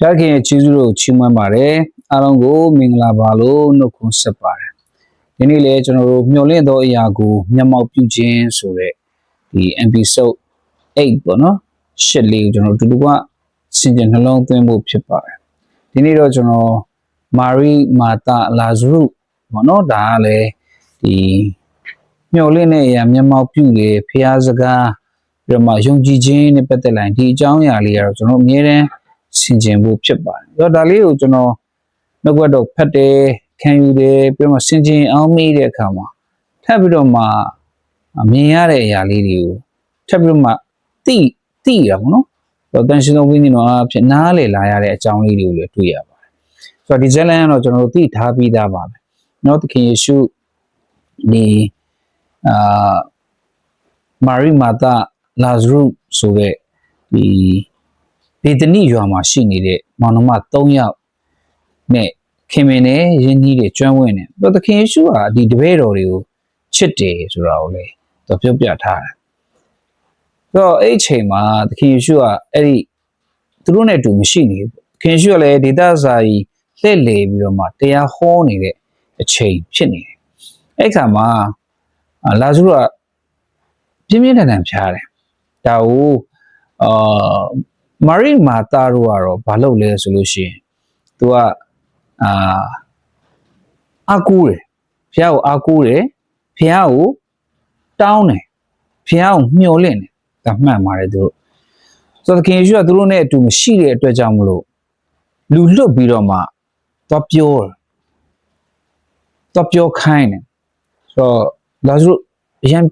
ဖျားခင်ရဲ့ကျေးဇူးတော်ကိုချီးမွမ်းပါတယ်အားလုံးကိုမင်္ဂလာပါလို့နှုတ်ခွန်းဆက်ပါတယ်ဒီနေ့လည်းကျွန်တော်တို့မျှော်လင့်သောအရာကိုမျက်မှောက်ပြုခြင်းဆိုတဲ့ဒီ episode 8ပေါ့နော်ရှစ်လေးကိုကျွန်တော်တို့တူတူကစင်ကြယ်နှလုံးသွင်းဖို့ဖြစ်ပါတယ်ဒီနေ့တော့ကျွန်တော်မာရီမာတာလာဇရုပေါ့နော်ဒါကလည်းဒီမျှော်လင့်တဲ့အရာမျက်မှောက်ပြုတယ်ဖျားစကားပြီးတော့မှယုံကြည်ခြင်းနဲ့ပတ်သက်လာရင်ဒီအကြောင်းအရာလေးကတော့ကျွန်တော်အမြဲတမ်း ဆင်ခြင်ဖို့ဖြစ်ပါတယ်။အဲ့တော့ဒါလေးကိုကျွန်တော်နှုတ်ကပတ်တော့ဖတ်တယ်ခံယူတယ်ပြီးတော့မှဆင်ခြင်အောင်မိတဲ့အခါမှာထပ်ပြီးတော့မှမြင်ရတဲ့အရာလေးတွေကိုထပ်ပြီးတော့မှသိသိရပါတော့။တော့တန်ရှင်သောဝိညာဉ်တော်အဖြစ်နားလေလာရတဲ့အကြောင်းလေးတွေကိုလည်းတွေ့ရပါတယ်။ဆိုတော့ဒီဇလန်ကတော့ကျွန်တော်တို့သိထားပြီးသားပါပဲ။နော်သခင်ယေရှုဒီအာမာရိမာတာလာဇရုဆိုတဲ့ဒီ ဒေသနိရွာမှာရှိနေတဲ့မောင်နှမ3ယောက်နဲ့ခင်မင်နဲ့ရင်းနှီးတဲ့ကျွမ်းဝင်တယ်။တော့သခင်ယေရှုဟာဒီတပည့်တော်တွေကိုချစ်တယ်ဆိုတာကိုလေသူပြောပြထားတယ်။တော့အဲ့အချိန်မှာသခင်ယေရှုကအဲ့ဒီသူတို့နဲ့အတူမရှိနေဘူး။သခင်ယေရှုကလည်းဒေသစာကြီးလှည့်လည်ပြီးတော့မှတရားဟောနေတဲ့အချိန်ဖြစ်နေတယ်။အဲ့ခါမှာအာလာဇရုကပြင်းပြင်းထန်ထန်ဖျားတယ်။ဒါကိုအာ မာရိမာတာတို့ကတော့ဘာလုပ်လဲဆိုလို့ရှိရင် तू ကအာအာကူတယ်ဖះကိုအာကူတယ်ဖះကိုတောင်းတယ်ဖះကိုမျှော်လင့်တယ်ဒါမှန်ပါတယ်သူတို့ဆိုတော့သခင်ယေရှုကသူတို့နဲ့အတူမရှိတဲ့အတွက်ကြောင့်မလို့လူလွတ်ပြီးတော့မှတော့ပြောတယ်တော့ပြောခိုင်းတယ်ဆိုတော့လာဇရုအရင်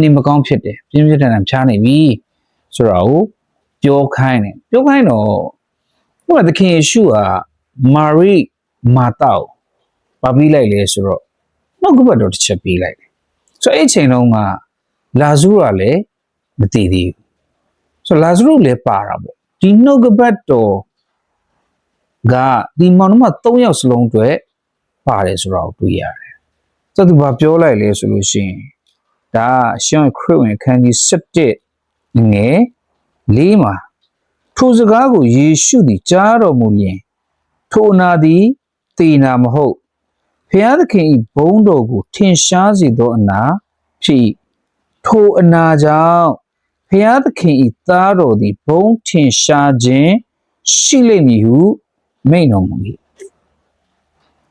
နေမကောင်းဖြစ်တယ်ပြင်းပြင်းထန်ထန်ဖြားနေပြီဆိုတော့ ပြောခိုင်းတယ်ပြောခိုင်းတော့ဟိုကသခင်ယေရှုဟာမာရိမာတာကိုပါပြီးလိုက်လေဆိုတော့နှုတ်ကပတ်တော်တစ်ချက်ပေးလိုက်တယ်ဆိုတော့အဲ့အချိန်လုံးကလာဇရုကလည်းမတည်သေးဘူးဆိုတော့လာဇရုလည်းပါတာပေါ့ဒီနှုတ်ကပတ်တော်ကဒီမောင်နှမ၃ယောက်စလုံးအတွက်ပါတယ်ဆိုတော့တွေ့ရတယ်ဆိုတော့သူဘာပြောလိုက်လဲဆိုလို့ရှိရင်ဒါရှင်းခရစ်ဝင်ခန်းကြီး7ငယ် လေးမှာထိုစကားကိုယေရှုသည်ကြားတော်မူလျင်ထိုအနာသည်တေနာမဟုတ်ဖျားသခင်၏ဘုန်းတော်ကိုထင်ရှားစေသောအနာဖြစ်ထိုအနာကြောင့်ဖျားသခင်၏သားတော်သည်ဘုန်းထင်ရှားခြင်းရှိလိမ့်မည်ဟုမိန့်တော်မူ၏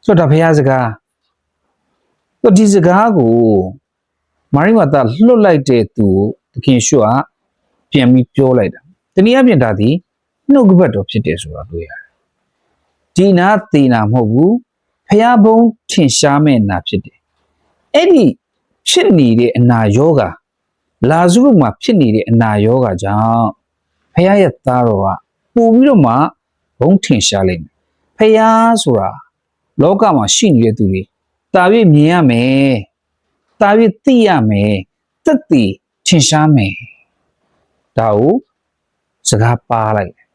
ဆိုတော့ဖျားစကားဆိုဒီစကားကိုမာရိမာတာလွတ်လိုက်တဲ့သူကိုသခင်ရှုက ပြန်ပြီးပြောလိုက်တာတနည်းအားဖြင့်ဒါသည်နှုတ်ကပတ်တော်ဖြစ်တယ်ဆိုတာတွေ့ရတယ်ဒီနာသေနာမဟုတ်ဘူးဖျားဘုံထင်ရှားမဲ့နာဖြစ်တယ်အဲ့ဒီဖြစ်နေတဲ့အနာယောဂလာဇရုမှာဖြစ်နေတဲ့အနာယောဂကြောင့်ဖျားရဲ့သားတော်ကပို့ပြီးတော့မှဘုံထင်ရှားလိမ့်မယ်ဖျားဆိုတာလောကမှာရှိနေတဲ့သူတွေတာ၍မြင်ရမယ်တာ၍သိရမယ်သက်တည်ထင်ရှားမယ် ဒါကိုစကားပါလိုက်တယ်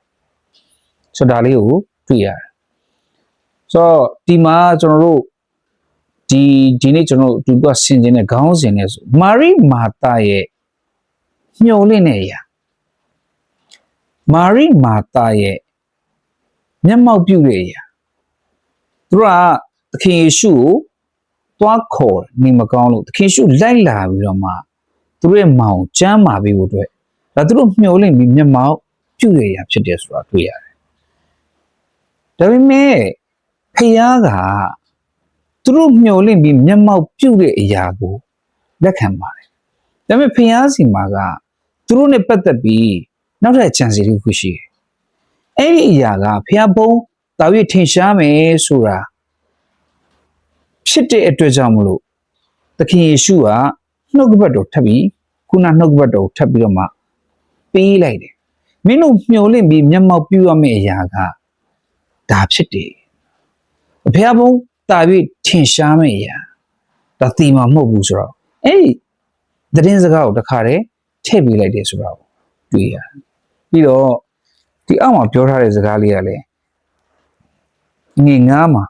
ဆိုတော့ဒါလေးကိုတွေ့ရတယ်ဆိုတော့ဒီမှာကျွန်တော်တို့ဒီဒီနေ့ကျွန်တော်တို့သူကဆင်ကျင်တဲ့ခေါင်းစဉ်နဲ့ဆိုမာရိမာတာရဲ့မျောလင့်တဲ့အရာမာရိမာတာရဲ့မျက်မှောက်ပြုတဲ့အရာသူကသခင်ယေရှုကိုသွားခေါ်နေမကောင်းလို့သခင်ယေရှုလိုက်လာပြီးတော့မှသူတို့ရဲ့မောင်ကျမ်းမာပေးဖို့အတွက် ဒါသူတို့မျှော်လင့်ပြီးမျက်မှောက်ပြုရရဖြစ်တယ်ဆိုတာတွေ့ရတယ်။ဒါပေမဲ့ဖယားကသူတို့မျှော်လင့်ပြီးမျက်မှောက်ပြုတဲ့အရာကိုလက်ခံပါတယ်။ဒါပေမဲ့ဖယားစီမှာကသူတို့နဲ့ပတ်သက်ပြီးနောက်ထပ်ချန်စီတစ်ခုရှိတယ်။အဲ့ဒီအရာကဖယားဘုံတာ၍ထင်ရှားမယ်ဆိုတာဖြစ်တဲ့အတွက်ကြောင့်မလို့သခင်ယေရှုကနှုတ်ကပတ်တော်ထပ်ပြီးခုနနှုတ်ကပတ်တော်ကိုထပ်ပြီးတော့မှ ပေးလိုက်တယ်မင်းတို့မျှော်လင့်ပြီးမျက်မှောက်ပြုရမယ့်အရာကဒါဖြစ်တယ်အဖေဘုံတာပြီးထင်ရှားမယ့်အရာဒါတီမှာမဟုတ်ဘူးဆိုတော့အဲ့ဒီသတင်းစကားကိုတခါတည်းထည့်ပေးလိုက်တယ်ဆိုတော့တွေ့ရတယ်ပြီးတော့ဒီအောက်မှာပြောထားတဲ့စကားလေးကလည်းငင်ငါးမှာ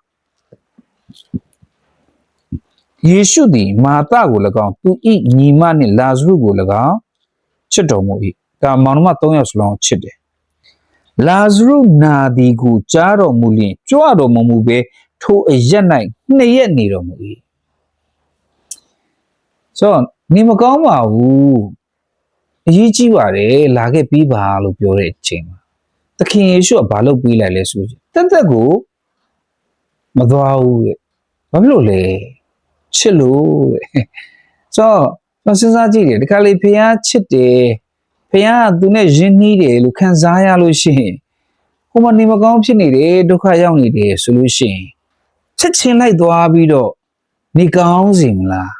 ယေရှုသည်မာသကို၎င်းသူဤညီမနှင့်လာဇရုကို၎င်းချစ်တော်မူ၏ ဒါမောင်နှမ၃ယောက်စလုံးချစ်တယ်လာဇရုနာဒီကိုကြားတော်မူလျင်ကြွတော်မမူပဲထိုအရက်၌နှစ်ရက်နေတော်မူ၏ဆိုတော့နေမကောင်းပါဘူးအရေးကြီးပါတယ်လာခဲ့ပြီးပါလို့ပြောတဲ့အချိန်မှာသခင်ယေရှုကဘာလုပ်ပေးလိုက်လဲဆိုရင်တက်တက်ကိုမသွားဘူးတဲ့ဘာဖြစ်လို့လဲချစ်လို့တဲ့ဆိုတော့ကျွန်တော်စဉ်းစားကြည့်တယ်ဒီခါလေးဖះချစ်တယ် ဖះကသူနဲ့ယဉ်နှီးတယ်လို့ခံစားရလို့ရှိရင်ဟိုမှာနေမကောင်းဖြစ်နေတယ်ဒုက္ခရောက်နေတယ်ဆိုလို့ရှိရင်ချက်ချင်းလိုက်သွားပြီးတော့နေကောင်းစီမလား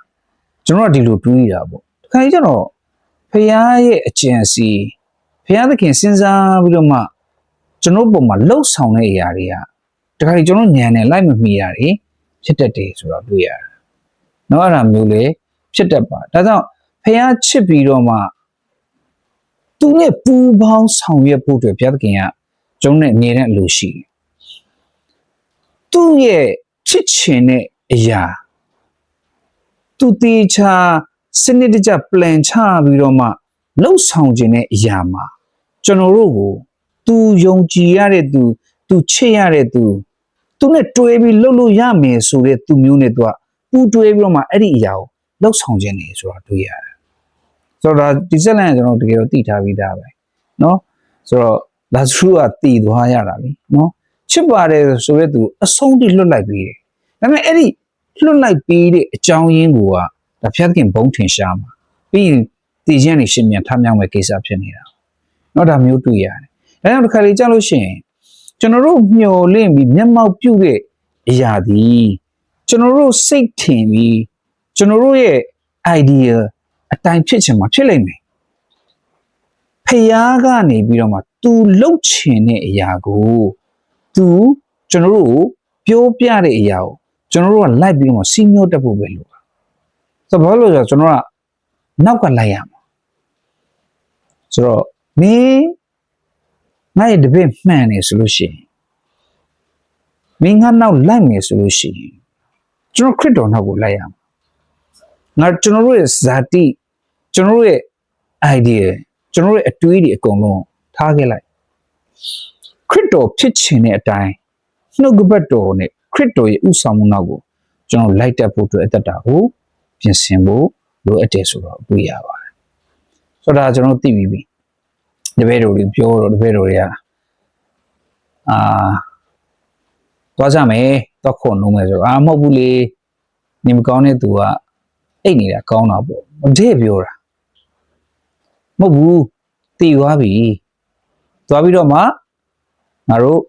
ကျွန်တော်ကဒီလိုတွေးရတာပေါ့ဒီခါကြီးကျွန်တော်ဖះရဲ့အကျင့်စီဖះသခင်စဉ်းစားပြီးတော့မှကျွန်တော်ပုံမှာလှုပ်ဆောင်တဲ့အရာတွေကဒီခါကြီးကျွန်တော်ညံနေလိုက်မမီရတယ်ဖြစ်တတ်တယ်ဆိုတော့တွေ့ရတယ်နော်အဲ့ဒါမျိုးလေဖြစ်တတ်ပါဒါကြောင့်ဖះချစ်ပြီးတော့မှ သူနဲ့ပူပေါင်းဆောင်ရွက်ဖို့အတွက်ဘုရားသခင်ကကျွန်တော်နဲ့အမြဲတမ်းအလိုရှိတယ်သူ့ရဲ့ချစ်ချင်တဲ့အရာသူတေချာစနစ်တကျ plan ချပြီးတော့မှလှုပ်ဆောင်ခြင်းတဲ့အရာမှာကျွန်တော်တို့ကိုသူယုံကြည်ရတဲ့သူသူချစ်ရတဲ့သူသူနဲ့တွဲပြီးလှုပ်လို့ရမယ်ဆိုတဲ့သူမျိုးနဲ့သူကပူတွဲပြီးတော့မှအဲ့ဒီအရာကိုလှုပ်ဆောင်ခြင်းနေဆိုတာတွေ့ရတယ် ဆိုတော့ဒါဒီဇက်လန်ကကျွန်တော်တကယ်တော့သိထားပြီးသားပဲเนาะဆိုတော့လာဇရုကတည်သွားရတာလीเนาะချစ်ပါတယ်ဆိုတဲ့သူအဆုံးထိလွတ်လိုက်ပြီးတယ်ဒါပေမဲ့အဲ့ဒီလွတ်လိုက်ပြီးတဲ့အကြောင်းရင်းကိုကဒါဖျက်ခင်ဘုံထင်ရှားမှာပြီးရင်တည်ခြင်းနေရှင်မြန်ထမြောက်မဲ့ကိစ္စဖြစ်နေတာเนาะဒါမျိုးတွေ့ရတယ်ဒါကြောင့်တစ်ခါလေကြောက်လို့ရှိရင်ကျွန်တော်တို့မျှော်လင့်ပြီးမျက်မှောက်ပြုတဲ့အရာဒီကျွန်တော်တို့စိတ်ထင်ပြီးကျွန်တော်တို့ရဲ့ idea အတိုင်းဖြစ်ချင်မှာဖြစ်လိမ့်မယ်ဖျားကနေပြီးတော့မှ तू လှုပ်ချင်တဲ့အရာကို तू ကျွန်တော်တို့ကိုပြောပြတဲ့အရာကိုကျွန်တော်တို့ကလိုက်ပြီးတော့မှစီးမျိုးတက်ဖို့ပဲလို့ဆိုတော့ဘာလို့လဲဆိုတော့ကျွန်တော်ကနောက်ကလိုက်ရမှာဆိုတော့မင်းငါ့ရဲ့တပည့်မှန်နေဆိုလို့ရှိရင်မင်းငါနောက်လိုက်မယ်ဆိုလို့ရှိရင်ကျွန်တော်ခရစ်တော်နောက်ကိုလိုက်ရမှာ ငါကျွန်တော်တို့ရဲ့ဇာတိကျွန်တော်တို့ရဲ့ idea ကျွန်တော်တို့ရဲ့အတွေးတွေအကုန်လုံးထားခဲ့လိုက်ခရစ်တော်ဖြစ်ခြင်းတဲ့အတိုင်းနှုတ်ကပတ်တော်နဲ့ခရစ်တော်ရဲ့ဥဆောင်မှုနောက်ကိုကျွန်တော်လိုက်တက်ဖို့အတွက်အသက်တာကိုပြင်ဆင်ဖို့လိုအပ်တယ်ဆိုတော့တွေ့ရပါတယ်ဆိုတော့ဒါကျွန်တော်သိပြီးပြီတပည့်တော်တွေပြောတော့တပည့်တော်တွေကအာသွားကြမယ်တော့ခွန်လုံးမယ်ဆိုတော့အာမဟုတ်ဘူးလေနေမကောင်းတဲ့သူက အိတ်နေတာကောင်းတာပေါ့တဲ့ပြောတာမဟုတ်ဘူးတည်သွားပြီသွားပြီးတော့မှငါတို့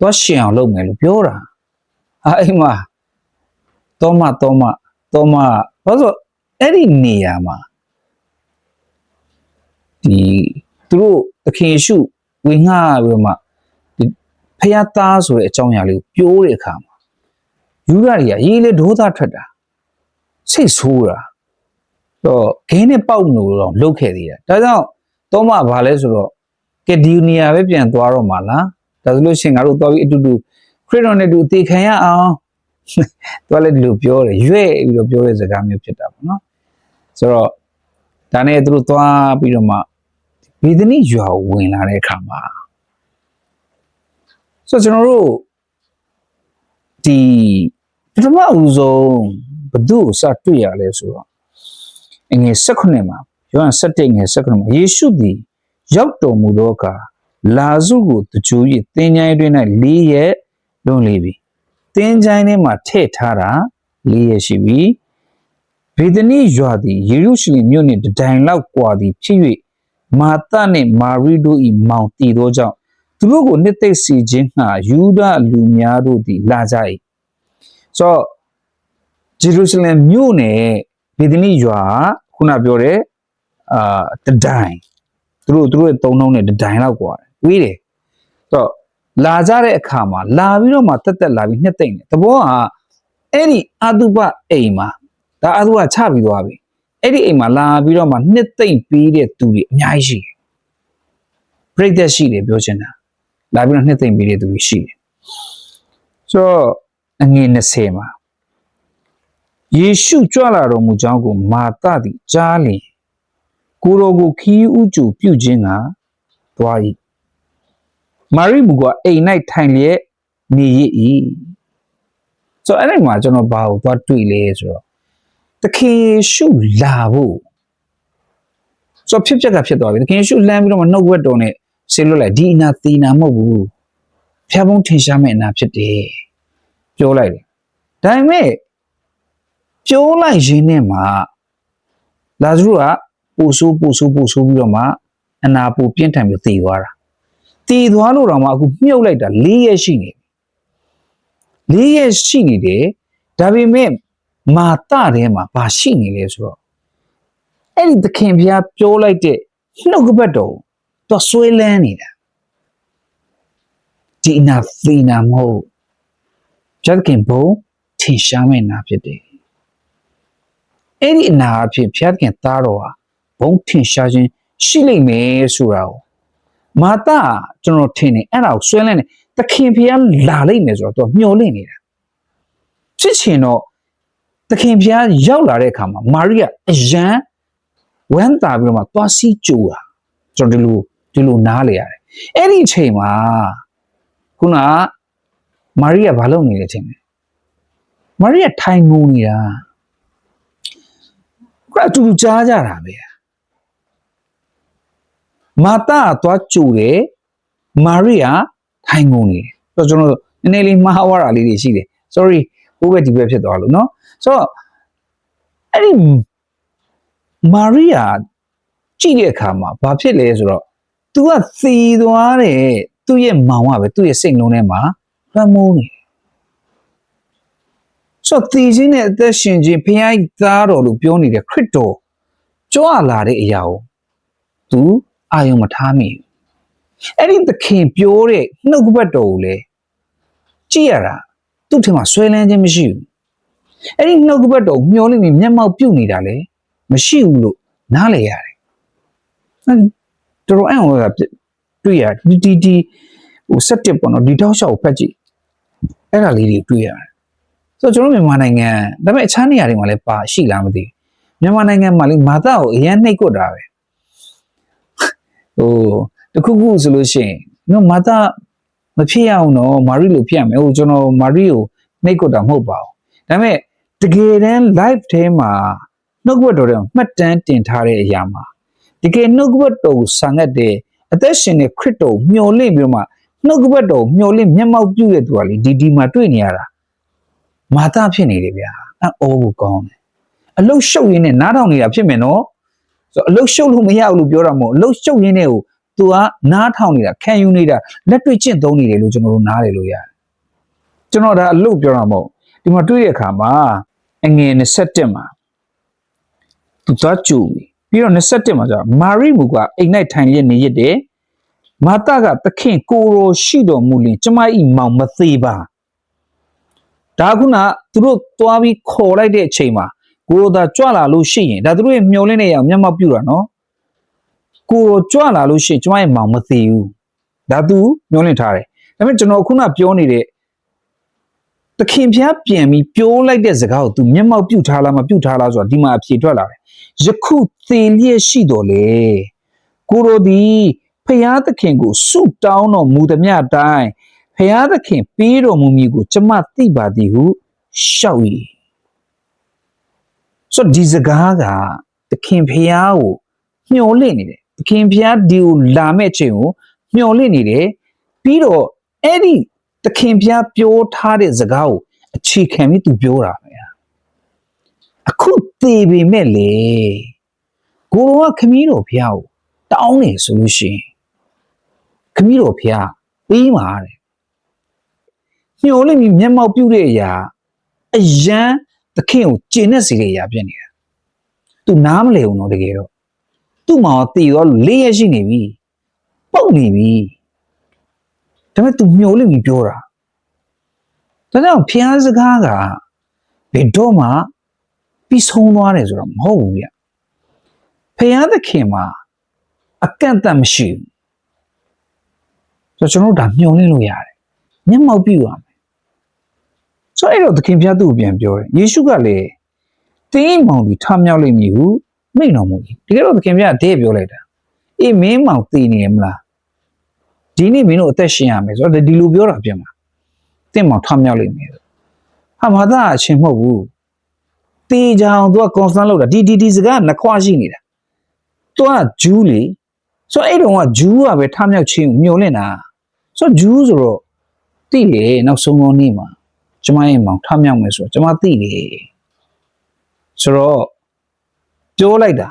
သွားရှင်အောင်လုပ်မယ်လို့ပြောတာဟာအိမ်မှာတော့မတော့မတော့မဘာလို့အဲ့ဒီနေရာမှာဒီသူတို့သခင်ယေရှုဝေငှပြီးတော့မှဒီဖယားသားဆိုတဲ့အကြောင်းအရာလေးကိုပြောတဲ့အခါမှာယူရတွေကရေးလေဒေါသထွက်တာ စိတ်ဆိုးတာတော့ခင်းနဲ့ပေါက်လို့တော့လုတ်ခဲ့သေးတာဒါကြောင့်တော့မှဘာလဲဆိုတော့ကဲဒီနေရာပဲပြန်သွားတော့မှာလားဒါဆိုလို့ရှိရင်ငါတို့သွားပြီးအတူတူခရစ်တော်နဲ့တူအသေးခံရအောင်သူကလည်းဒီလိုပြောတယ်ရွဲ့ပြီးတော့ပြောတဲ့စကားမျိုးဖြစ်တာပေါ့နော်ဆိုတော့ဒါနဲ့သူတို့သွားပြီးတော့မှဗေဒနိရွာကိုဝင်လာတဲ့အခါမှာဆိုတော့ကျွန်တော်တို့ဒီပထမဦးဆုံး ဘသူ့ကိုစတွေ့ရလဲဆိုတော့အငယ်16မှာယောဟန်17ငယ်16မှာယေရှုသည်ရောက်တော်မူသောအခါလာစုကိုတကြို၍သင်္ချိုင်းတွင်၌၄ရက်လွန်လေပြီသင်္ချိုင်းထဲမှာထည့်ထားတာ၄ရက်ရှိပြီဗေဒနီရွာသည်ယေရုရှလင်မြို့နှင့်တဒိုင်လောက်ကွာသည်ဖြစ်၍မာသနှင့်မာရီတို့၏မောင်တည်သောကြောင့်သူတို့ကိုနှစ်သိမ့်စီခြင်းငှာယူဒလူများတို့သည်လာကြ၏ဆိုတော့ ဂျေရုရှလင်မြို့နယ်ဗေဒနိရွာခုနပြောတဲ့အာတဒိုင်သူတို့သူတို့ရဲ့သုံးနှုံးနဲ့တဒိုင်လောက်กว่าဝေးတယ်ဆိုတော့လာကြတဲ့အခါမှာလာပြီးတော့မှတက်တက်လာပြီးနှစ်သိမ့်တယ်တဘောကအဲ့ဒီအတုပအိမ်မှာဒါအတုပချပြီးသွားပြီအဲ့ဒီအိမ်မှာလာပြီးတော့မှနှစ်သိမ့်ပြီးတဲ့သူတွေအများကြီးရှိတယ်ပြိတ္တရှိတယ်ပြောချင်တာလာပြီးတော့နှစ်သိမ့်ပြီးတဲ့သူတွေရှိတယ်ဆိုတော့အငွေ20မှာ ယေရှုကြွလာတော်မူကြောင်းကိုမာသသည်ကြားလျင်ကိုယ်တော်ကိုခီးဥကျူပြုခြင်းကသွား၏မာရိမူကအိမ်၌ထိုင်လျက်နေရ၏ဆိုတော့အဲ့ဒီမှာကျွန်တော်ဘာကိုသွားတွေ့လဲဆိုတော့သခင်ယေရှုလာဖို့ဆိုတော့ဖြစ်ပျက်ကဖြစ်သွားပြီသခင်ယေရှုလမ်းပြီးတော့မှနှုတ်ဝက်တော်နဲ့ဆေးလွတ်လိုက်ဒီအနာသီနာမဟုတ်ဘူးဖျားဖုံးထင်ရှားမဲ့အနာဖြစ်တယ်ပြောလိုက်တယ်ဒါပေမဲ့ ပြောလိုက်ရင်းနဲ့မှာလာဇရုကပူဆိုးပူဆိုးပူဆိုးပြီးတော့မှအနာပူပြင်းထန်ပြီးသေသွားတာသေသွားလို့တော့မှအခုမြုပ်လိုက်တာ၄ရက်ရှိနေပြီ၄ရက်ရှိနေတယ်ဒါပေမဲ့မာတထဲမှာဘာရှိနေလဲဆိုတော့အဲ့ဒီသခင်ဘုရားပြောလိုက်တဲ့နှုတ်ကပတ်တော်တော့ဆွဲလန်းနေတာဒီအနာသေနာမဟုတ်ဂျတ်ကင်ဘုံထင်ရှားမဲ့နာဖြစ်တယ် အဲ့ဒီအနာအဖြစ်ဘုရားသခင်သားတော်ဟာဘုံထင်ရှားခြင်းရှိလိမ့်မယ်ဆိုတာကိုမာတာကျွန်တော်ထင်တယ်အဲ့ဒါကိုဆွဲလန်းနေသခင်ဘုရားလာလိမ့်မယ်ဆိုတော့သူကမျှော်လင့်နေတာဖြစ်ချင်တော့သခင်ဘုရားရောက်လာတဲ့အခါမှာမာရိကအယံဝမ်းသာပြီးတော့မှသွားစီးကြိုတာကျွန်တော်ဒီလိုဒီလိုနားလေရတယ်အဲ့ဒီအချိန်မှာခုနကမာရိကဘာလုပ်နေလဲထင်တယ်မာရိကထိုင်ငုံနေတာ ခုနအတူတူကြားကြတာပဲမာတာကသွားကြိုတယ်မာရိကထိုင်ငုံနေတယ်ဆိုတော့ကျွန်တော်နည်းနည်းလေးမှားဝါတာလေးတွေရှိတယ် sorry ဟိုဘက်ဒီဘက်ဖြစ်သွားလို့เนาะဆိုတော့အဲ့ဒီမာရိယာကြည့်တဲ့အခါမှာဘာဖြစ်လဲဆိုတော့ तू ကသေသွားတယ်သူ့ရဲ့မောင်ကပဲသူ့ရဲ့စိတ်လုံးထဲမှာလွှမ်းမိုးနေတယ် ဆိုတော့သေခြင်းနဲ့အသက်ရှင်ခြင်းဖခင်သားတော်လို့ပြောနေတဲ့ခရစ်တော်ကြွလာတဲ့အရာကို तू အာယုံမထားမိဘူးအဲ့ဒီသခင်ပြောတဲ့နှုတ်ကပတ်တော်ကိုလေကြည့်ရတာသူ့ထင်မှာဆွဲလန်းခြင်းမရှိဘူးအဲ့ဒီနှုတ်ကပတ်တော်မျောလိမ့်ပြီးမျက်မှောက်ပြုတ်နေတာလေမရှိဘူးလို့နားလေရတယ်အဲ့တော်တော်အံ့ဩတာတွေ့ရဒီဒီဒီဟို17ပေါ့နော်ဒီတောက်လျှောက်ဖတ်ကြည့်အဲ့ဒါလေးတွေတွေ့ရတယ် ဆိုတော့ကျွန်တော်မြန်မာနိုင်ငံဒါပေမဲ့အခြားနေရာတွေမှာလည်းပါရှိလားမသိဘူးမြန်မာနိုင်ငံမှာလေမာတာကိုအရင်နှိပ်ကွက်တာပဲဟိုတခုခုဆိုလို့ရှိရင်နော်မာတာမဖြစ်ရအောင်တော့မာရီလိုဖြစ်ရမယ်ဟိုကျွန်တော်မာရီကိုနှိပ်ကွက်တာမဟုတ်ပါဘူးဒါပေမဲ့တကယ်တမ်း live ထဲမှာနှုတ်ကပတ်တော်တွေမှတ်တမ်းတင်ထားတဲ့အရာမှာတကယ်နှုတ်ကပတ်တော်ကိုဆံငတ်တဲ့အသက်ရှင်တဲ့ခရစ်တော်ကိုမျှော်လင့်ပြီးတော့မှနှုတ်ကပတ်တော်ကိုမျှော်လင့်မျက်မှောက်ပြုတဲ့သူကလေဒီဒီမှာတွေ့နေရတာ မာတာဖြစ်နေတယ်ဗျာအအောကိုကောင်းတယ်အလုတ်ရှုပ်ရင်းနဲ့နားထောင်နေတာဖြစ်မယ်နော်ဆိုတော့အလုတ်ရှုပ်လို့မရဘူးလို့ပြောတာမဟုတ်အလုတ်ရှုပ်ရင်းနဲ့ကိုသူကနားထောင်နေတာခံယူနေတာလက်တွေ့ကျင့်သုံးနေတယ်လို့ကျွန်တော်တို့နားလည်လို့ရတယ်ကျွန်တော်ဒါအလုတ်ပြောတာမဟုတ်ဒီမှာတွေ့တဲ့အခါမှာအငယ်27မှာသူသွားကြူပြီးတော့27မှာကျတော့မာရိမူကအိမ်၌ထိုင်လျက်နေရတယ်မာတကသခင်ကိုရောရှိတော်မူလင်ကျမဤမောင်မသေးပါ ဒါခုနသူတို့သွားပြီးခေါ်လိုက်တဲ့အချိန်မှာကိုရောသာကြွလာလို့ရှိရင်ဒါသူတို့ရဲ့မျောလင်းနေရအောင်မျက်မှောက်ပြုတာနော်ကိုရောကြွလာလို့ရှိရင်ကျမရဲ့မောင်မသေးဘူးဒါသူမျောလင်းထားတယ်ဒါပေမဲ့ကျွန်တော်ခုနပြောနေတဲ့သခင်ဖျားပြန်ပြီးပြောလိုက်တဲ့စကားကို तू မျက်မှောက်ပြုတ်ထားလားမပြုတ်ထားလားဆိုတာဒီမှာအဖြေထွက်လာတယ်ယခုသေလျက်ရှိတော်လေကိုရိုဒီဖျားသခင်ကိုဆုတောင်းတော်မူသမျှအတိုင်း ဖျားသခင်ပေးတော်မူမည်ကိုကျမသိပါသည်ဟုရှောက်၏ဆိုဒီစကားကသခင်ဖျားကိုမျှော်လင့်နေတယ်သခင်ဖျားဒီကိုလာမဲ့ချိန်ကိုမျှော်လင့်နေတယ်ပြီးတော့အဲ့ဒီသခင်ဖျားပြောထားတဲ့စကားကိုအခြေခံပြီးသူပြောတာပဲအခုသေပေမဲ့လေကိုရောကခမီးတော်ဖျားကိုတောင်းနေဆိုလို့ရှိရင်ခမီးတော်ဖျားပြီးမှာတဲ့ ညှို့လိမ့်ပြီးမျက်မှောက်ပြုတဲ့အရာအယံသခင်ကိုကျင့်နေစေတဲ့အရာဖြစ်နေတာသူနားမလဲဘူးနော်တကယ်တော့သူ့မှာတည်သွားလို့လေးရရှိနေပြီပုတ်နေပြီဒါပေမဲ့ तू မျောလိမ့်ပြီးပြောတာဒါကြောင့်ဖျားစကားကဘယ်တော့မှပြီးဆုံးသွားတယ်ဆိုတော့မဟုတ်ဘူးဗျဖျားသခင်မှာအကန့်အသတ်မရှိဘူးဆိုတော့ကျွန်တော်တို့ဒါမျှော်လင့်လို့ရတယ်မျက်မှောက်ပြုရမယ် ဆိုတော့အဲ့တော့သခင်ဖျားသူ့ကိုပြန်ပြောတယ်ယေရှုကလည်းတင်းမောင်ဒီထမြောက်လိမ့်မည်ဟုမိန့်တော်မူ၏တကယ်တော့သခင်ဖျားအသေးပြောလိုက်တာအေးမင်းမောင်တည်နေရမလားဒီနေ့မင်းတို့အသက်ရှင်ရမယ်ဆိုတော့ဒီလိုပြောတာပြန်မှာတင့်မောင်ထမြောက်လိမ့်မယ်ဟာမာသားအချင်းမဟုတ်ဘူးတေးကြောင်သူက concern လုပ်တာဒီဒီဒီစကားနှစ်ခွရှိနေတာသူကဂျူးလေဆိုတော့အဲ့တုန်းကဂျူးကပဲထမြောက်ချင်းကိုမျောလင့်တာဆိုတော့ဂျူးဆိုတော့တိလေနောက်ဆုံးဆုံးနေ့မှာ ကျမရဲ့မောင်ထမြောက်မယ်ဆိုတော့ကျမတိလေဆိုတော့ပြောလိုက်တာ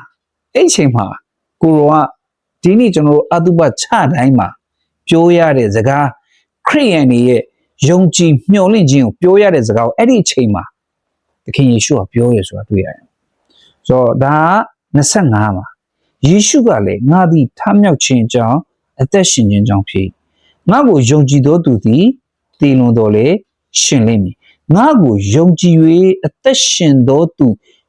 အဲ့အချိန်မှာကိုရောကဒီနေ့ကျွန်တော်တို့အတုပချတိုင်းမှာပြောရတဲ့စကားခရိယန်တွေရဲ့ယုံကြည်မျှော်လင့်ခြင်းကိုပြောရတဲ့စကားကိုအဲ့ဒီအချိန်မှာသခင်ယေရှုကပြောရဆိုတာတွေ့ရတယ်။ဆိုတော့ဒါက25မှာယေရှုကလည်းငါသည်ထမြောက်ခြင်းကြောင့်အသက်ရှင်ခြင်းကြောင့်ဖြစ်ငါ့ကိုယုံကြည်သောသူသည်တည်လွန်တော်လေ ရှင်လိမ့်မည်ငါ့ကိုယုံကြည်၍အသက်ရှင်သောသူ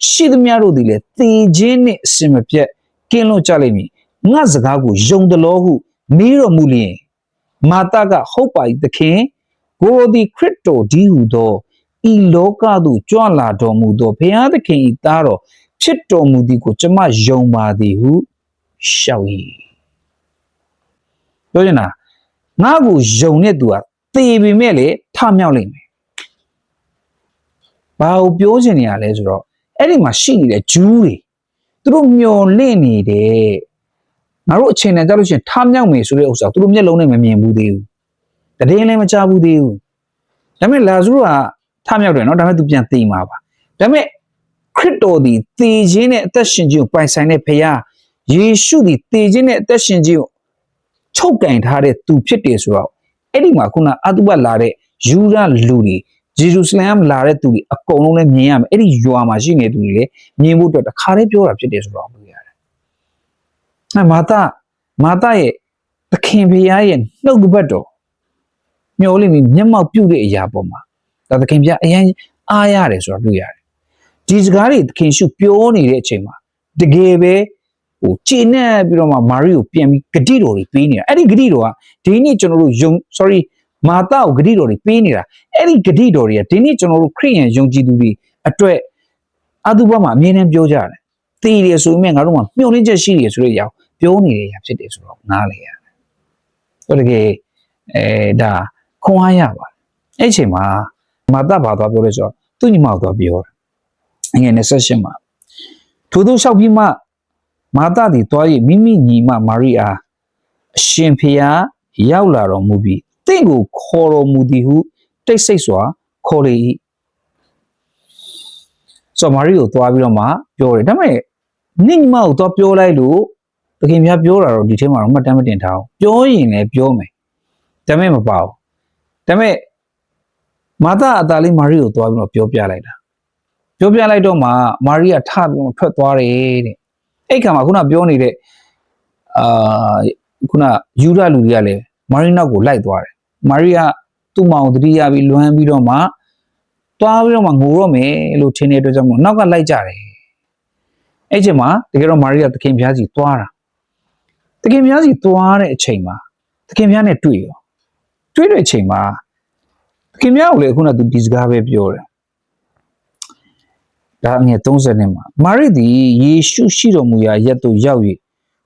ရှိသမျှတို့သည်လည်းတည်ခြင်းနှင့်အစင်မပြတ်ကင်းလွတ်ကြလိမ့်မည်ငါစကားကိုယုံတယ်လို့ဟုမေးတော်မူလျင်မာတကဟုတ်ပါ၏သခင်ကိုယ်သည်ခရစ်တော်ဒီဟုသောဤလောကသို့ကြွလာတော်မူသောဘုရားသခင်၏သားတော်ဖြစ်တော်မူသည်ကိုကျွန်မယုံပါသည်ဟုရှောက်၏ပြောချင်တာငါ့ကိုယုံတဲ့သူက သေပေမဲ့လေထမြောက်လိမ့်မယ်ဘာကိုပြောချင်နေရလဲဆိုတော့အဲ့ဒီမှာရှိနေတဲ့ဂျူးတွေသူတို့မျောလင့်နေတယ်ငါတို့အချိန်နဲ့ကြောက်လို့ရှိရင်ထမြောက်မယ်ဆိုတဲ့ဥစ္စာသူတို့မျက်လုံးနဲ့မမြင်ဘူးသေးဘူးတည်င်းလည်းမချဘူးသေးဘူးဒါပေမဲ့လာဇရုကထမြောက်တယ်နော်ဒါပေမဲ့သူပြန်သိမှာပါဒါပေမဲ့ခရစ်တော်ဒီသေခြင်းနဲ့အသက်ရှင်ခြင်းကိုပိုင်ဆိုင်တဲ့ဖခင်ယေရှုဒီသေခြင်းနဲ့အသက်ရှင်ခြင်းကိုချုပ်ကင်ထားတဲ့သူဖြစ်တယ်ဆိုတော့ အဲ့ဒီမှာခုနအတုပလာတဲ့ယူရလူတွေဂျေရုဆလမ်လာတဲ့သူတွေအကုန်လုံးလည်းမြင်ရမယ်အဲ့ဒီယွာမှာရှိနေသူတွေလည်းမြင်ဖို့အတွက်တခါတည်းပြောတာဖြစ်တယ်ဆိုတော့ပြောရတယ်။အဲမာတာမာတာရဲ့သခင်ဖရားရဲ့နှုတ်ကပတ်တော်မျောလိမ့်ပြီးမျက်မှောက်ပြုတဲ့အရာပေါ်မှာဒါသခင်ဖရားအရင်အားရတယ်ဆိုတော့ပြောရတယ်။ဒီစကားတွေသခင်ရှုပြောနေတဲ့အချိန်မှာတကယ်ပဲ ဟိုခြေနဲ့ပြီးတော့မှမာရီကိုပြန်ပြီးဂတိတော်တွေပေးနေတာအဲ့ဒီဂတိတော်ကဒီနေ့ကျွန်တော်တို့ယုံ sorry မာတာကိုဂတိတော်တွေပေးနေတာအဲ့ဒီဂတိတော်တွေကဒီနေ့ကျွန်တော်တို့ခရိယန်ယုံကြည်သူတွေအတွက်အတုပမှာအမြဲတမ်းပြောကြတယ်။တည်တယ်ဆိုရင်ငါတို့မှာမျှော်လင့်ချက်ရှိတယ်ဆိုတဲ့အရာပြောနေတဲ့အရာဖြစ်တယ်ဆိုတော့နားလေရတယ်။ဆိုတကယ်အဲဒါခွန်အားရပါတယ်။အဲ့အချိန်မှာမာတာဘာသွားပြောလဲဆိုတော့သူ့ညီမကိုသွားပြောတယ်။အငယ်28မှာထို့သောလျှောက်ပြီးမှ မာတာသည်သွား၍မိမိညီမမာရိအားအရှင်ဖေယားရောက်လာတော်မူပြီးတင့်ကိုခေါ်တော်မူသည်ဟုတိတ်ဆိတ်စွာခေါ်လေ၏ဆိုတော့မာရီကိုသွားပြီးတော့မှပြောတယ်ဒါပေမဲ့နိမကိုသွားပြောလိုက်လို့သခင်များပြောတာတော့ဒီထဲမှာတော့မှတ်တမ်းမတင်ထားဘူးပြောရင်လည်းပြောမယ်ဒါပေမဲ့မပါဘူးဒါပေမဲ့မာသအသားလေးမာရီကိုသွားပြီးတော့ပြောပြလိုက်တာပြောပြလိုက်တော့မှမာရီကထပြီးတော့ထွက်သွားတယ်တဲ့ အဲ့ခါမှာခုနပြောနေတဲ့အာခုနယူရလူတွေကလည်းမာရီနောက်ကိုလိုက်သွားတယ်မာရီကသူ့မောင်တတိယပြီးလွမ်းပြီးတော့မှတွားပြီးတော့မှငိုတော့မယ်လို့ထင်တဲ့အတွက်ကြောင့်မို့နောက်ကလိုက်ကြတယ်အဲ့ချိန်မှာတကယ်တော့မာရီကသခင်ဖျားစီတွားတာသခင်ဖျားစီတွားတဲ့အချိန်မှာသခင်ဖျားနဲ့တွေ့ရောတွေ့တဲ့အချိန်မှာသခင်ဖျားကိုလည်းခုနကသူဒီစကားပဲပြောတယ် ဒါငယ်30နှစ်မှာမာရိသည်ယေရှုရှိတော်မူရာရက်သို့ရောက်၍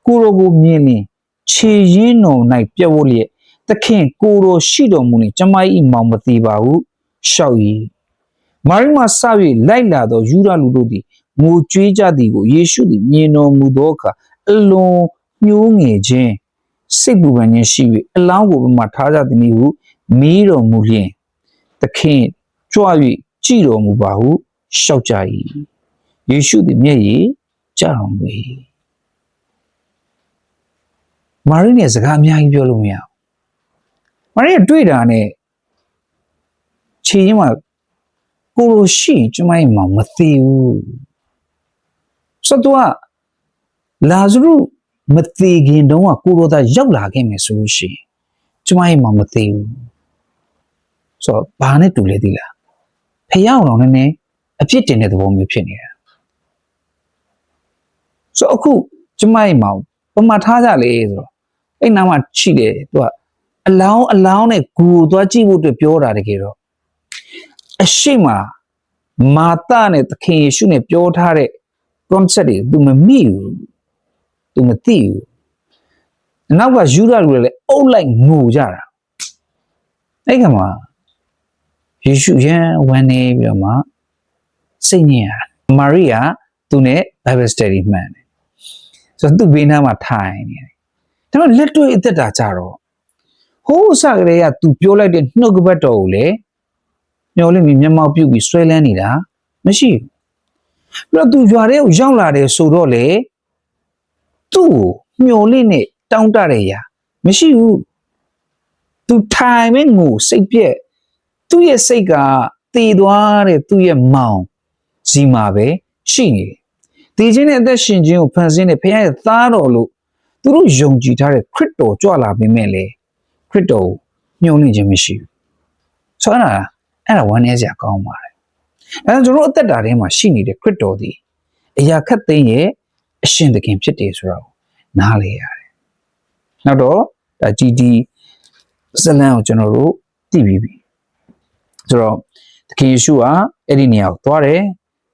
ကိုယ်တော်ကိုမြင်လင်ခြေရင်းတော်၌ပြတ်ဝတ်လျက်သခင်ကိုယ်တော်ရှိတော်မူနေကျမ၏မောင်မသေးပါဟုရှောက်၏မာရိမဆ၍လိုက်လာသောယူရလူတို့သည်ငိုကြွေးကြသည်ကိုယေရှုသည်မြင်တော်မူသောအခါအလွန်ညှိုးငယ်ခြင်းစိတ်ပူပန်ခြင်းရှိ၍အလောင်းကိုမှထားကြသည်နည်းဟုမေးတော်မူလျင်သခင်ကြွ၍ကြည်တော်မူပါဟု ရှောက်ကြ၏ယေရှုသည်မျက်ရည်ကျတော်မူ၏မာရိနဲ့စကားအများကြီးပြောလို့မရဘူးမာရိကတွေ့တာနဲ့ခြေရင်းမှာကိုလိုရှိရင်ကျမရဲ့မောင်မသိဘူးဆိုတော့လာဇရုမသိခင်တုန်းကကိုလိုသာရောက်လာခဲ့မယ်ဆိုလို့ရှိရင်ကျမရဲ့မောင်မသိဘူးဆိုတော့ဘာနဲ့တူလဲသိလားဖះအောင်တော့နည်းနည်း အပြစ်တင်တဲ့သဘောမျိုးဖြစ်နေတာဆိုတော့အခုကျမရဲ့မောင်ပမာထားကြလေဆိုတော့အဲ့နားမှာရှိတယ်သူကအလောင်းအလောင်းနဲ့ဂူကိုသွားကြည့်ဖို့အတွက်ပြောတာတကယ်တော့အရှိမမာတနဲ့သခင်ယေရှုနဲ့ပြောထားတဲ့ concept တွေ तू မမိဘူး तू မသိဘူးအနောက်ကယူဒလူတွေလည်းအုပ်လိုက်ငိုကြတာအဲ့ကမှာယေရှုရန်ဝန်နေပြီးတော့မှ စိတ်ညစ်ရတာမာရိယာသူနဲ့ Bible study မှန်တယ်ဆိုတော့သူ့ဘေးနားမှာထိုင်နေတယ်ဒါပေမဲ့လက်တွေ့အသက်တာကြတော့ဟိုးအစကလေးကသူပြောလိုက်တဲ့နှုတ်ကပတ်တော်ကိုလေမျောလင့်ပြီးမျက်မှောက်ပြုတ်ပြီးဆွဲလန်းနေတာမရှိဘူးပြီးတော့သူကြွားတဲ့ကိုရောက်လာတယ်ဆိုတော့လေသူ့ကိုမျောလင့်နဲ့တောင်းတတဲ့ຢာမရှိဘူးသူထိုင်မဲ့ငိုစိတ်ပြက်သူ့ရဲ့စိတ်ကတည်သွားတဲ့သူ့ရဲ့မောင် စီမှာပဲရှိနေတယ်တည်ခြင်းနဲ့အသက်ရှင်ခြင်းကိုဖန်ဆင်းတဲ့ဘုရားရဲ့သားတော်လို့သူတို့ယုံကြည်ထားတဲ့ခရစ်တော်ကြွလာပေမဲ့လေခရစ်တော်ကိုညှို့နှင်ခြင်းမရှိဘူးဆိုတော့အဲ့ဒါအဲ့ဒါဝမ်းနည်းစရာကောင်းပါတယ်အဲဒါကျွန်တော်တို့အသက်တာထဲမှာရှိနေတဲ့ခရစ်တော်ဒီအရာခတ်သိမ်းရဲ့အရှင်သခင်ဖြစ်တယ်ဆိုတော့နားလေရတယ်နောက်တော့ဒါជីဒီဇလန်ကိုကျွန်တော်တို့သိပြီးပြီဆိုတော့သခင်ယေရှုကအဲ့ဒီနေရာကိုသွားတယ်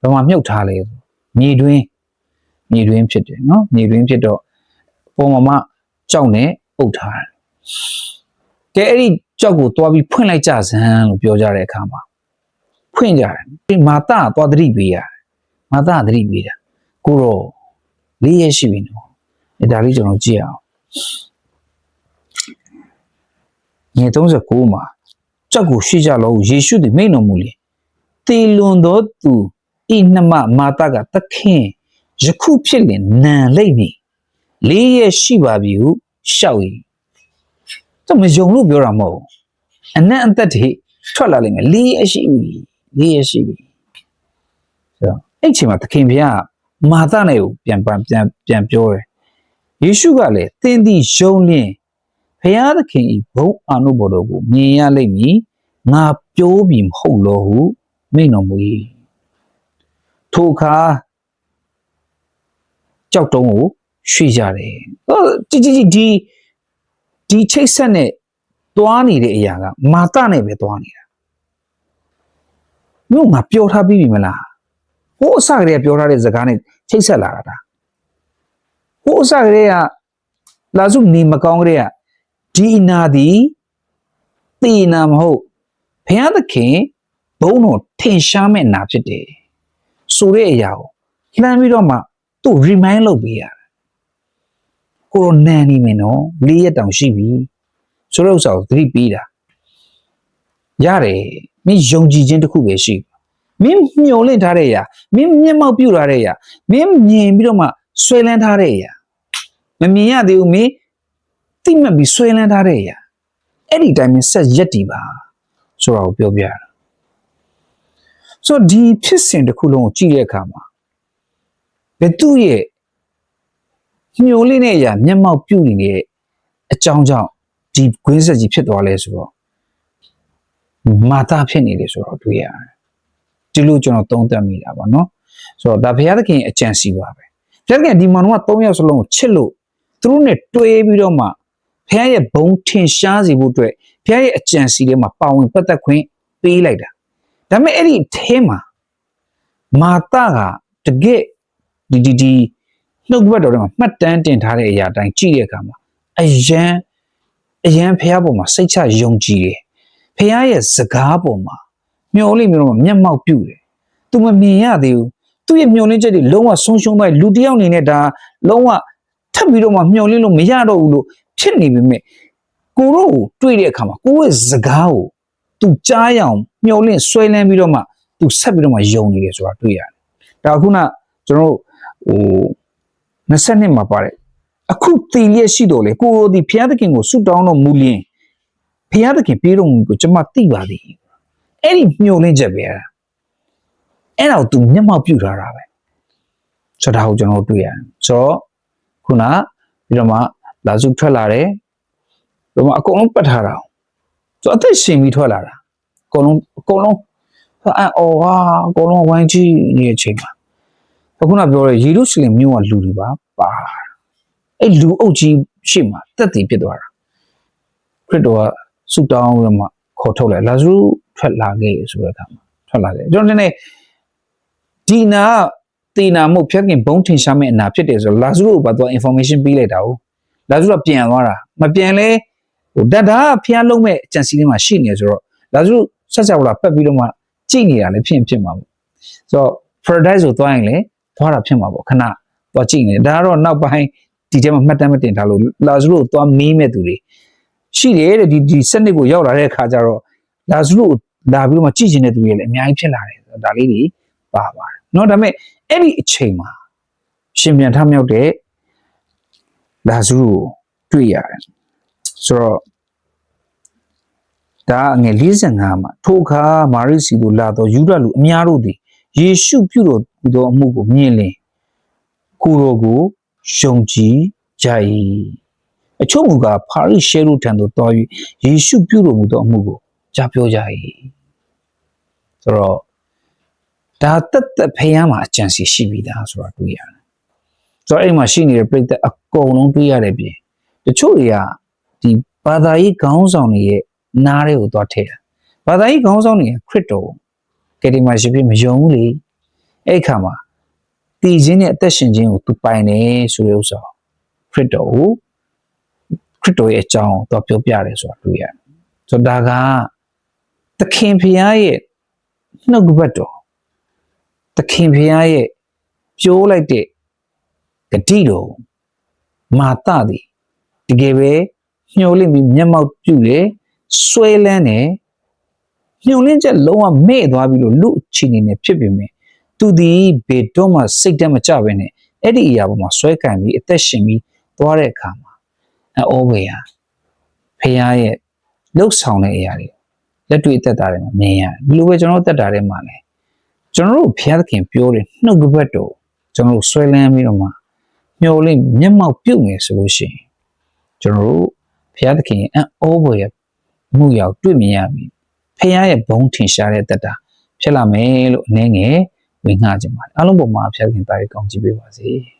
ဘယ်မှာမြုပ်ထားလဲဆိုမြေတွင်းမြေတွင်းဖြစ်တယ်နော်မြေတွင်းဖြစ်တော့ပုံမမကြောက်နဲ့အုပ်ထားတယ်ကဲအဲ့ဒီကြောက်ကိုသွားပြီးဖွင့်လိုက်ကြစမ်းလို့ပြောကြတဲ့အခါမှာဖွင့်ကြတယ်ဒီမာတာကသွားသတိပေးရတယ်မာတာကသတိပေးတာကိုတော့လေးရက်ရှိပြီနော်အဲဒါလေးကျွန်တော်ကြည့်အောင်ငယ်39မှာကြောက်ကိုရှိကြလို့ယေရှုသည်မိန့်တော်မူလေတေလွန်သောသူ ဤနှမမာတာကသခင်ယခုဖြစ်လင်နံလိမ့်မည်လေးရက်ရှိပါပြီဟုရှောက်၏တော့မယုံလို့ပြောတာမဟုတ်ဘူးအနံ့အသက်တွေထွက်လာလိမ့်မယ်လေးရက်ရှိပြီလေးရက်ရှိပြီဆိုတော့အဲ့အချိန်မှာသခင်ဘုရားကမာသနဲ့ကိုပြန်ပြန်ပြန်ပြန်ပြောတယ်ယေရှုကလည်းသင်သည်ယုံလျင်ဘုရားသခင်ဤဘုံအာနုဘော်တော်ကိုမြင်ရလိမ့်မည်ငါပြောပြီးမဟုတ်လို့ဟုမိန့်တော်မူ၏ ထိုအခါကြောက်တုံးကိုရွှေ့ကြတယ်ဒီဒီဒီဒီချိတ်ဆက်နဲ့သွားနေတဲ့အရာကမာတနဲ့ပဲသွားနေတာမြို့ငါပြောထားပြီးပြီမလားဟိုးအစကတည်းကပြောထားတဲ့ဇာကားနဲ့ချိတ်ဆက်လာတာဒါဟိုးအစကတည်းကလာစုနေမကောင်းကလေးကဒီအနာဒီတေနာမဟုတ်ဘုရားသခင်ဘုန်းတော်ထင်ရှားမဲ့နာဖြစ်တယ် ဆိုတဲ့အရာကိုလှမ်းပြီးတော့မှသူ့ remind လုပ်ပေးရတယ်ကိုရိုနန်နေမယ်နော်၄ရက်တောင်ရှိပြီဆိုတော့ဥစ္စာကိုသတိပေးတာရတယ်မင်းယုံကြည်ခြင်းတစ်ခုပဲရှိမင်းမျောလင့်ထားတဲ့အရာမင်းမျက်မှောက်ပြုထားတဲ့အရာမင်းမြင်ပြီးတော့မှဆွဲလန်းထားတဲ့အရာမမြင်ရသေးဘူးမင်းသိမှတ်ပြီးဆွဲလန်းထားတဲ့အရာအဲ့ဒီတိုင်းမင်းဆက်ရက်တည်ပါဆိုတာကိုပြောပြတာ ဆိုတော့ဒီဖြစ်စဉ်တစ်ခုလုံးကိုကြည့်တဲ့အခါမှာဘယ်သူရဲ့ညှိုလေးနဲ့အရာမျက်မှောက်ပြုနေတဲ့အကြောင်းကြောင့်ဒီကွင်းဆက်ကြီးဖြစ်သွားလဲဆိုတော့မာတာဖြစ်နေတယ်ဆိုတော့တွေ့ရတယ်ဒီလိုကျွန်တော်သုံးသပ်မိတာပါနော်ဆိုတော့ဒါဘုရားသခင်ရဲ့အကြံစီပါပဲဘုရားသခင်ဒီမောင်တို့က၃ယောက်စလုံးကိုချစ်လို့သူတို့နဲ့တွဲပြီးတော့မှဘုရားရဲ့ဘုံထင်ရှားစေဖို့အတွက်ဘုရားရဲ့အကြံစီထဲမှာပါဝင်ပတ်သက်ခွင့်ပေးလိုက်တာ ဒါပေမဲ့အဲ့ဒီအထဲမှာမာတာကတကယ်ဒီဒီဒီနှုတ်ကပတ်တော်ထဲမှာမှတ်တမ်းတင်ထားတဲ့အရာတိုင်းကြည့်တဲ့အခါမှာအယံအယံဖះပေါ်မှာစိတ်ချယုံကြည်တယ်ဖះရဲ့စကားပေါ်မှာမျောလိမ့်မျိုးတော့မျက်မှောက်ပြုတယ်သူမမြင်ရသေးဘူးသူ့ရဲ့မျောလင်းချက်တွေလုံးဝဆုံးရှုံးသွားလူတစ်ယောက်အနေနဲ့ဒါလုံးဝထပ်ပြီးတော့မှမျောလင်းလို့မရတော့ဘူးလို့ဖြစ်နေပြီမဲ့ကိုတို့ကိုတွေ့တဲ့အခါမှာကိုယ့်ရဲ့စကားကို သူကြားရအောင်မျောလင်းဆွဲလန်းပြီးတော့မှသူဆက်ပြီးတော့မှယုံနေတယ်ဆိုတာတွေ့ရတယ်ဒါခုနကျွန်တော်တို့ဟို20နှစ်မှာပါတယ်အခုတည်လျက်ရှိတော့လေကိုရိုဒီဘုရားသခင်ကိုဆုတောင်းတော်မူလျင်ဘုရားသခင်ပေးတော်မူကိုကျွန်မသိပါသည်အဲ့ဒီမျှော်လင့်ချက်ပဲအဲ့ဒါအဲ့ဒါကိုသူမျက်မှောက်ပြုထားတာပဲဆိုတော့ဒါကိုကျွန်တော်တွေ့ရတယ်ဆိုတော့ခုနပြီးတော့မှလာစုထွက်လာတယ်ပြီးတော့မှအကုန်လုံးပတ်ထားတာ ဆိုတော့အသက်ရှင်ပြီးထွက်လာတာအကုန်လုံးအကုန်လုံးအော်ဟာအကုန်လုံးဝိုင်းကြည့်နေတဲ့အချိန်မှာအခုနပြောရဲယေရုရှလင်မြို့ကလူတွေပါပါအဲ့လူအုပ်ကြီးရှေ့မှာတက်တည်ဖြစ်သွားတာခရစ်တော်ကဆူတောင်းပြီးမှခေါ်ထုတ်လိုက်လာဇရုထွက်လာခဲ့ဆိုတဲ့အခါမှာထွက်လာတယ်ကျွန်တော်လည်းဒီနာတီနာမှုဖြတ်ခင်ဘုံထင်ရှားမဲ့အနာဖြစ်တယ်ဆိုတော့လာဇရုကိုပါတော့ information ပေးလိုက်တာ哦လာစုကပြန်သွားတာမပြန်လဲ ဟိုတက်တာကဖျားလုံးမဲ့အကြံစီလေးမှာရှိနေဆိုတော့လာစုဆက်ဆက်လာပတ်ပြီးတော့မှကြည့်နေတာလည်းဖြစ်ရင်ဖြစ်မှာပေါ့ဆိုတော့ paradise ကိုသွားရင်လည်းသွားတာဖြစ်မှာပေါ့ခဏသွားကြည့်နေဒါကတော့နောက်ပိုင်းဒီထဲမှာမှတ်တမ်းမတင်ထားလို့လာစုကိုသွားမေးမဲ့သူတွေရှိတယ်တဲ့ဒီဒီစနစ်ကိုရောက်လာတဲ့အခါကျတော့လာစုကိုလာပြီးတော့မှကြည့်ချင်တဲ့သူတွေလည်းအများကြီးဖြစ်လာတယ်ဆိုတော့ဒါလေးတွေပါပါတယ်เนาะဒါပေမဲ့အဲ့ဒီအချိန်မှာရှင်ပြန်ထမြောက်တဲ့လာစုကိုတွေ့ရတယ် ဆိုတော့ဒါအငယ်45မှာထိုအခါမာရိစီတို့လာတော့ယူဒလူအများတို့သည်ယေရှုပြုတော်မူသောအမှုကိုမြင်လင်ကိုယ်တော်ကိုယုံကြည်ကြ၏အချို့မူကားဖာရိရှဲတို့ထံသို့တော်၍ယေရှုပြုတော်မူသောအမှုကိုကြားပြောကြ၏ဆိုတော့ဒါတက်တက်ဖျားမှာအကြံစီရှိပြီးသားဆိုတာတွေ့ရတယ်ဆိုတော့အဲ့မှာရှိနေတဲ့ပြိတ္တအကုန်လုံးတွေ့ရတဲ့ပြင်တချို့တွေက ဒီဘာသာရေးခေါင်းဆောင်တွေရဲ့နားတွေကိုသွားထည့်တာဘာသာရေးခေါင်းဆောင်တွေကခရစ်တော်ကယ်တင်မရှိဖြစ်မယုံဘူးလေအဲ့ခါမှာတည်ခြင်းနဲ့အသက်ရှင်ခြင်းကိုသူပိုင်တယ်ဆိုတဲ့ဥစ္စာခရစ်တော်ကိုခရစ်တော်ရဲ့အကြောင်းကိုသွားပြောပြတယ်ဆိုတာတွေ့ရတယ်ဆိုတော့ဒါကသခင်ဖျားရဲ့နှုတ်ကပတ်တော်သခင်ဖျားရဲ့ပြောလိုက်တဲ့ဂတိတော်မာတသည်တကယ်ပဲ ညှို့လင့်ပြီးမျက်မှောက်ပြုတယ်ဆွဲလန်းတယ်ညှို့လင့်ချက်လုံးဝမဲ့သွားပြီးတော့လူအခြေအနေနဲ့ဖြစ်ပေမဲ့သူသည်ဘေတော့မှစိတ်တက်မကြပဲနဲ့အဲ့ဒီအရာပေါ်မှာဆွဲကင်ပြီးအသက်ရှင်ပြီးသွားတဲ့အခါမှာအောဝေဟာဖခင်ရဲ့လှုပ်ဆောင်တဲ့အရာတွေလက်တွေ့သက်တာတွေမှာမြင်ရတယ်ဒီလိုပဲကျွန်တော်တို့သက်တာတွေမှာလည်းကျွန်တော်တို့ဘုရားသခင်ပြောတယ်နှုတ်ကပတ်တော်ကျွန်တော်တို့ဆွဲလန်းပြီးတော့မှမျောလင့်မျက်မှောက်ပြုတ်နေဆိုလို့ရှိရင်ကျွန်တော်တို့ ဘုရားသခင်ရဲ့အံ့ဩဖွယ်မှုရောက်တွေ့မြင်ရပြီဖခင်ရဲ့ဘုံထင်ရှားတဲ့သက်တာဖြစ်လာမယ်လို့အနေငယ်ဝင်ငှခြင်းပါတယ်အားလုံးပေါ်မှာဘုရားသခင်တာရီကောင်းကြည့်ပေးပါစေ။